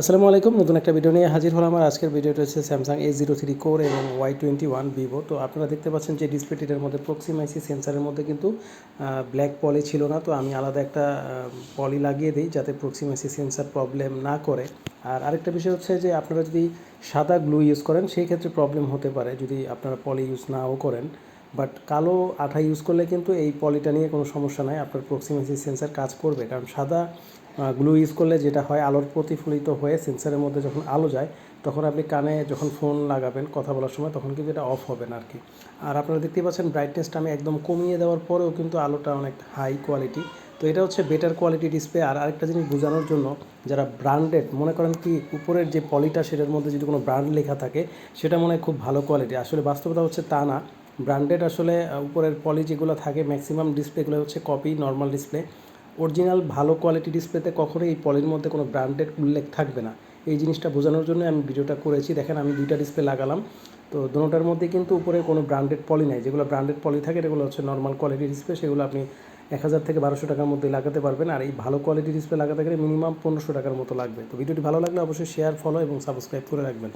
আসসালামু আলাইকুম, নতুন একটা ভিডিও নিয়ে হাজির হলাম আমার আজকের ভিডিওটা হচ্ছে Samsung A zero three core এবং ওয়াই টোয়েন্টি ওয়ান ভিভো তো আপনারা দেখতে পাচ্ছেন যে ডিসপ্লেটিটার মধ্যে প্রক্সিমাইসি সেন্সারের মধ্যে কিন্তু ব্ল্যাক পলি ছিল না। তো আমি আলাদা একটা পলি লাগিয়ে দিই যাতে প্রক্সিমাইসি সেন্সার প্রবলেম না করে। আর আরেকটা বিষয় হচ্ছে যে আপনারা যদি সাদা গ্লু ইউজ করেন, সেই ক্ষেত্রে প্রবলেম হতে পারে যদি আপনারা পলি ইউজ নাও করেন। বাট কালো আঠা ইউজ করলে কিন্তু এই পলিটা নিয়ে কোনো সমস্যা নাই। আপনার প্রক্সিমেসি সেন্সার কাজ করবে। কারণ সাদা গ্লু ইউজ করলে যেটা হয়, আলোর প্রতিফলিত হয়ে সেন্সারের মধ্যে যখন আলো যায়, তখন আপনি কানে যখন ফোন লাগাবেন কথা বলার সময়, তখন কিন্তু এটা অফ হবে না আর কি। আর আপনারা দেখতেই পাচ্ছেন ব্রাইটনেসটা আমি একদম কমিয়ে দেওয়ার পরেও কিন্তু আলোটা অনেক হাই কোয়ালিটি তো এটা হচ্ছে বেটার কোয়ালিটি ডিসপ্লে আর আরেকটা জিনিস বোঝানোর জন্য যারা ব্র্যান্ডেড মনে করেন কি, উপরের যে পলিটা সেটার মধ্যে যদি কোনো ব্র্যান্ড লেখা থাকে, সেটা মনে হয় খুব ভালো কোয়ালিটি আসলে বাস্তবতা হচ্ছে তা না। ব্র্যান্ডেড আসলে উপরের পলি যেগুলো থাকে ম্যাক্সিমাম ডিসপ্লেগুলো হচ্ছে কপি নর্মাল ডিসপ্লে অরিজিনাল ভালো কোয়ালিটি ডিসপ্লেতে কখনোই এই পলির মধ্যে কোনো ব্র্যান্ডেড উল্লেখ থাকবে না। এই জিনিসটা বোঝানোর জন্য আমি ভিডিওটা করেছি। দেখেন, আমি দুইটা ডিসপ্লে লাগালাম। তো দুটোটার মধ্যে কিন্তু উপরে কোনো ব্র্যান্ডেড পলি নাই। যেগুলো ব্র্যান্ডেড পলি থাকে এগুলো হচ্ছে নর্মাল কোয়ালিটি ডিসপ্লে সেগুলো আপনি এক হাজার থেকে বারোশো টাকার মধ্যে লাগাতে পারবেন। আর এই ভালো কোয়ালিটি ডিসপ্লে লাগাতে গেলে মিনিমাম পনেরোশো টাকার মতো লাগবে। তো ভিডিওটি ভালো লাগলে অবশ্যই শেয়ার ফলো এবং সাবস্ক্রাইব করে রাখবেন।